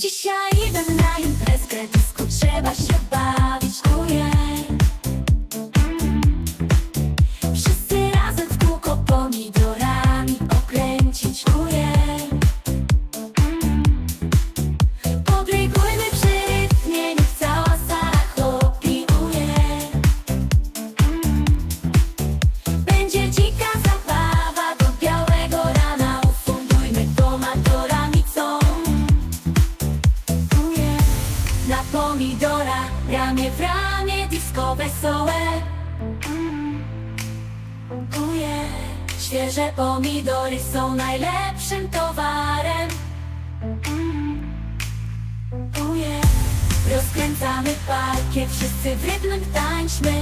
Dzisiaj idę na imprezkę, disco trzeba się bawić, pomidora, ramię w ramię, disco wesołe Uje. Świeże pomidory są najlepszym towarem Uje. Rozkręcamy parkiet, wszyscy w rytm tańczmy